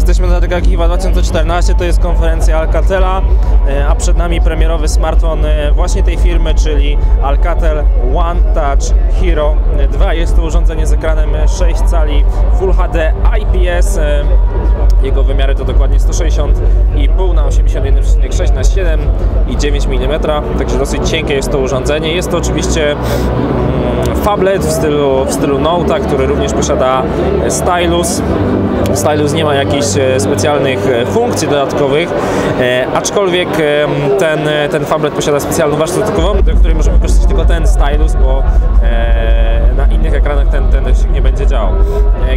Jesteśmy na targach IWA 2014, to jest konferencja Alcatela, e, a przed nami premierowy smartfon e, właśnie tej firmy, czyli Alcatel One Touch Hero 2. Jest to urządzenie z ekranem 6 cali Full HD IPS. Jego wymiary to dokładnie 160,5 na 81,6 na 7 i 9 mm, także dosyć cienkie jest to urządzenie. Jest to oczywiście mm, phablet w stylu, w stylu Note'a, który również posiada e, stylus. Stylus nie ma jakichś e, specjalnych e, funkcji dodatkowych, aczkolwiek ten, ten phablet posiada specjalną warstwę dodatkową, do której możemy wykorzystać tylko ten stylus, bo na innych ekranach ten, ten nie będzie działał.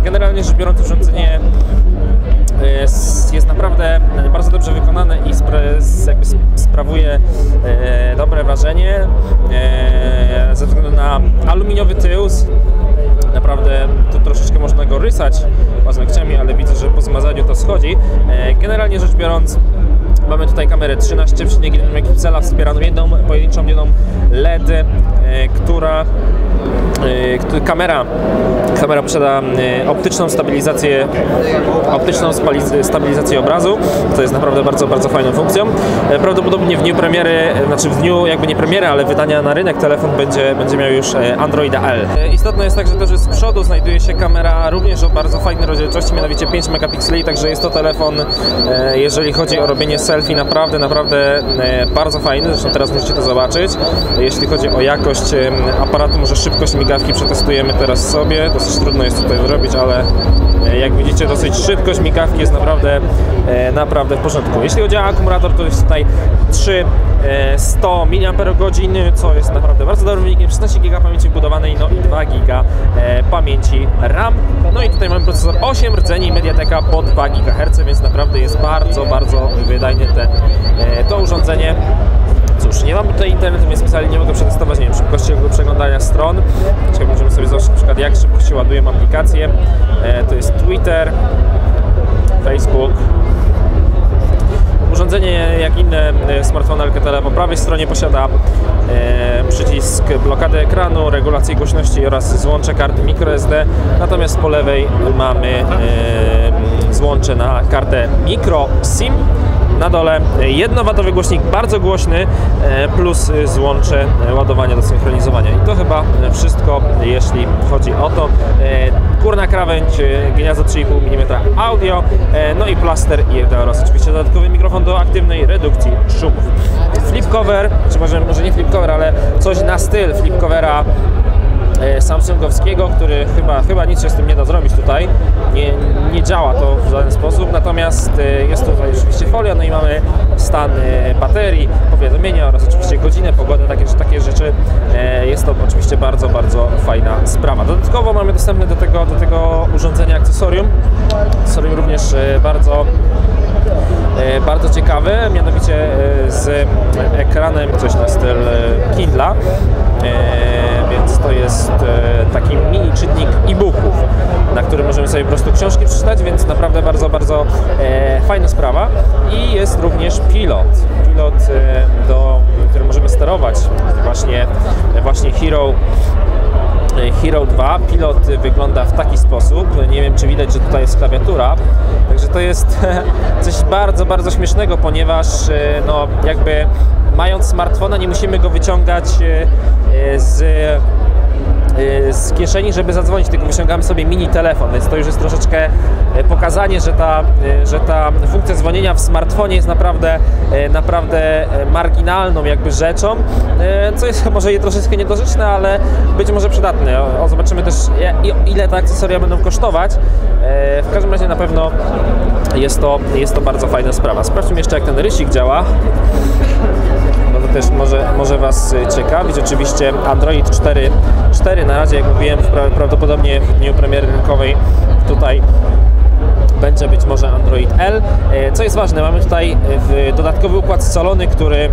Generalnie rzecz biorąc urządzenie naprawdę bardzo dobrze wykonane i spra sprawuje e, dobre wrażenie e, ze względu na aluminiowy tył. Naprawdę tu troszeczkę można go rysać paznokciami, ale widzę, że po zmazaniu to schodzi. E, generalnie rzecz biorąc Mamy tutaj kamerę 13,1 megapiksela wspieraną jedną pojedynczą jedną LED, e, która e, kamera, kamera posiada e, optyczną stabilizację optyczną stabilizację obrazu, co jest naprawdę bardzo, bardzo fajną funkcją. E, Prawdopodobnie w dniu premiery, e, znaczy w dniu jakby nie premiery, ale wydania na rynek telefon będzie, będzie miał już e, Androida L. Istotne jest także to, że z przodu znajduje się kamera również o bardzo fajnej rozdzielczości, mianowicie 5 megapikseli, także jest to telefon, jeżeli chodzi o robienie selfie, naprawdę, naprawdę bardzo fajny, zresztą teraz możecie to zobaczyć. Jeśli chodzi o jakość aparatu, może szybkość migawki przetestujemy teraz sobie, dosyć trudno jest tutaj zrobić, ale e, jak widzicie dosyć szybkość migawki jest naprawdę, e, naprawdę w porządku. Jeśli chodzi o akumulator, to jest tutaj 3 e, 100 mAh, co jest naprawdę bardzo dobrym wynikiem, 16 GB pamięci wbudowanej, no i 2 GB pamięci RAM. No i tutaj mamy procesor 8 rdzeni Mediateka po 2 GHz, więc naprawdę jest bardzo, bardzo wydajny ten, to urządzenie. Cóż, nie mam tutaj internetu, więc specjalnie nie mogę przetestować, nie wiem, szybkości przeglądania stron. Ciekawe, możemy sobie zobaczyć na przykład jak szybko się ładują aplikacje. E, to jest Twitter, Facebook. Urządzenie, jak inne e, smartfony Alcatela po prawej stronie posiada e, przycisk blokady ekranu, regulacji głośności oraz złącze karty microSD, natomiast po lewej mamy e, złącze na kartę micro SIM. Na dole jednowatowy głośnik bardzo głośny e, plus złącze ładowania do synchronizowania. I to chyba wszystko, jeśli chodzi o to. E, Górna krawędź, e, gniazdo 3,5 mm audio, e, no i plaster i oraz oczywiście dodatkowy mikrofon do aktywnej redukcji szumów. Flip cover, czy może, może nie flip cover, ale coś na styl flip covera e, Samsungowskiego, który chyba, chyba nic się z tym nie da zrobić tutaj. Nie, nie działa to w żaden sposób, natomiast e, jest tutaj oczywiście folia, no i mamy stan e, baterii, powiadomienia oraz oczywiście godzinę, pogodę, takie, takie rzeczy. E, Jest to oczywiście bardzo, bardzo fajna sprawa. Dodatkowo mamy dostępne do tego, do tego urządzenia akcesorium. Akcesorium również e, bardzo e, bardzo ciekawe, mianowicie e, z ekranem coś na styl e, Kindla, E, więc to jest e, taki mini czytnik e-booków, na którym możemy sobie po prostu książki przeczytać, więc naprawdę bardzo, bardzo fajna sprawa. I jest również pilot, pilot, do, którym możemy sterować właśnie, właśnie Hero Hero 2. Pilot wygląda w taki sposób. Nie wiem, czy widać, że tutaj jest klawiatura. Także to jest coś bardzo, bardzo śmiesznego, ponieważ no, jakby mając smartfona nie musimy go wyciągać e, z e, z kieszeni, żeby zadzwonić, tylko wyciągamy sobie mini telefon, więc to już jest troszeczkę e, pokazanie, że ta, e, że ta funkcja dzwonienia w smartfonie jest naprawdę, e, naprawdę e, marginalną jakby rzeczą, e, co jest może troszeczkę niedorzeczne, ale być może przydatne. O, zobaczymy też ile te akcesoria będą kosztować. E, W każdym razie na pewno jest to, jest to bardzo fajna sprawa. Sprawdźmy jeszcze jak ten rysik działa też może, może Was y, ciekawić. Oczywiście Android 4, 4 na razie, jak mówiłem, pra- prawdopodobnie w dniu premiery rynkowej tutaj będzie być może Android L. E, Co jest ważne, mamy tutaj e, dodatkowy układ scalony, który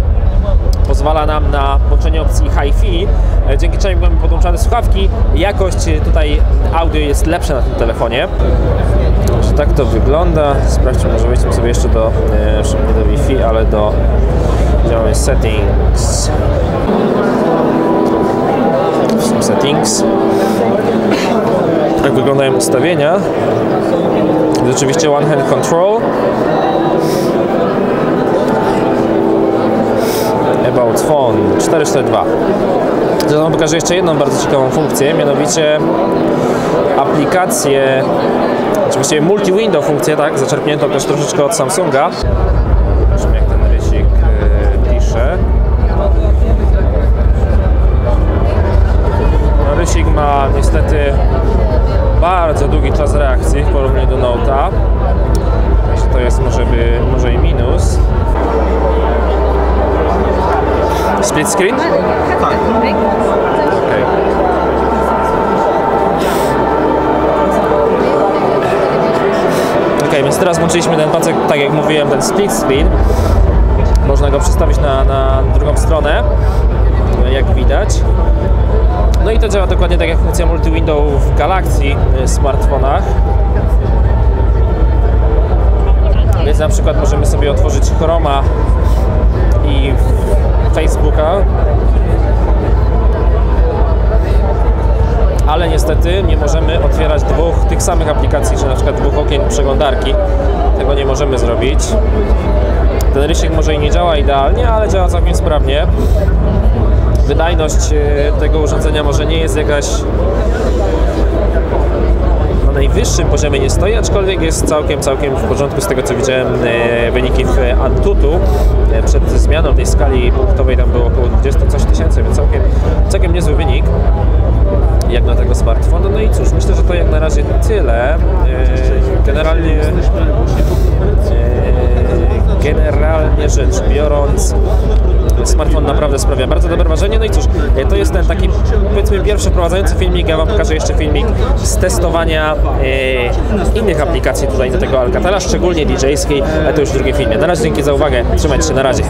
pozwala nam na włączenie opcji Hi-Fi, e, dzięki czemu mamy podłączane słuchawki. Jakość tutaj audio jest lepsza na tym telefonie. Że tak to wygląda. Sprawdźmy, może wejdźmy sobie jeszcze do, e, przepraszam, nie do Wi-Fi, ale do działamy settings. w settings. Jak wyglądają ustawienia. Jest oczywiście one hand control. About phone 442. Zatem wam pokażę jeszcze jedną bardzo ciekawą funkcję, mianowicie aplikację, czy właściwie multi-window funkcję, tak, zaczerpniętą też troszeczkę od Samsunga. Zobaczmy jak ten rysik e, pisze. No, rysik ma niestety bardzo długi czas reakcji w porównaniu do Note'a. Także to jest może, by, może i minus. Split screen? Tak. Ok, więc teraz włączyliśmy ten pasek, tak jak mówiłem, ten split screen. Można go przestawić na, na drugą stronę, jak widać. No i to działa dokładnie tak jak funkcja multi-window w Galaxy y, smartfonach. Więc na przykład możemy sobie otworzyć Chroma i Facebooka ale niestety nie możemy otwierać dwóch tych samych aplikacji, czy na przykład dwóch okien przeglądarki. Tego nie możemy zrobić. Ten rysik może i nie działa idealnie, ale działa całkiem sprawnie. Wydajność e, tego urządzenia może nie jest jakaś na najwyższym poziomie nie stoi, aczkolwiek jest całkiem, całkiem w porządku z tego co widziałem e, wyniki w Antutu e, przed zmianą tej skali punktowej tam było około 20 coś tysięcy, więc całkiem, smartfona. No i cóż, myślę, że to jak na razie tyle. E, Generalnie e, generalnie rzecz biorąc smartfon naprawdę sprawia bardzo dobre wrażenie. No i cóż, e, to jest ten taki powiedzmy pierwszy wprowadzający filmik. Ja Wam pokażę jeszcze filmik z testowania innych aplikacji tutaj do tego Alcatala, szczególnie DJ-skiej, ale to już w drugim filmie. Na razie dzięki za uwagę. Trzymajcie się, na razie.